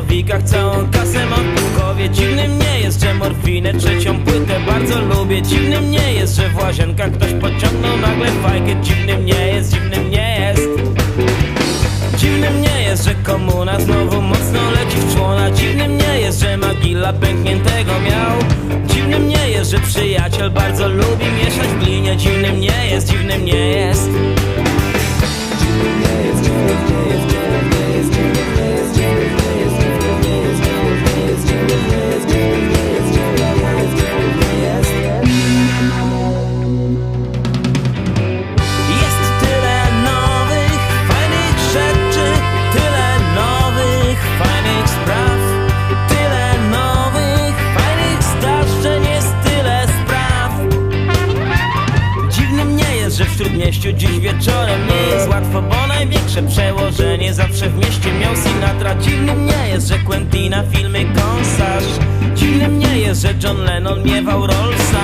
nowikach całą kasę mam w Dziwnym nie jest, że morfinę trzecią płytę bardzo lubię. Dziwnym nie jest, że w łazienkach ktoś pociągnął nagle fajkę. Dziwnym nie jest, dziwnym nie jest. Dziwnym nie jest, że komuna znowu mocno leci w człona. Dziwnym nie jest, że Magilla pękniętego miał. Dziwnym nie jest, że przyjaciel bardzo lubi mieszać w glinie. Dziwnym nie jest, dziwnym nie jest że w Śródmieściu dziś wieczorem Nie jest łatwo, bo największe przełożenie Zawsze w mieście miał Sinatra. Dziwnym nie jest, że Quentina filmy kąsarz Dziwnym nie jest, że John Lennon miewał Rollsa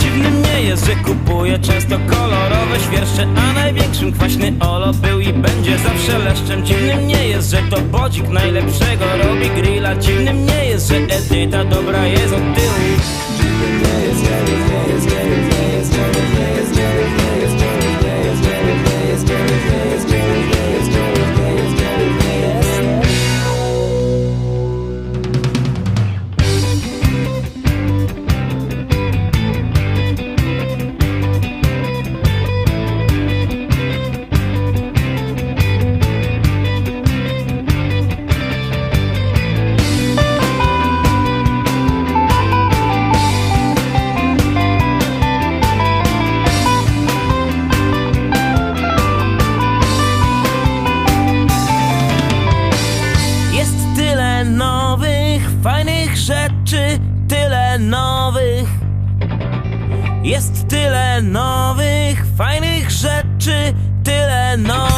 Dziwnym nie jest, że kupuje często kolorowe świerszcze A największym kwaśny Olo był i będzie zawsze leszczem. Dziwnym nie jest, że to Bodzik najlepszego robi grilla. Dziwnym nie jest, że Edyta dobra jest nowych. Jest tyle nowych, fajnych rzeczy, tyle nowych.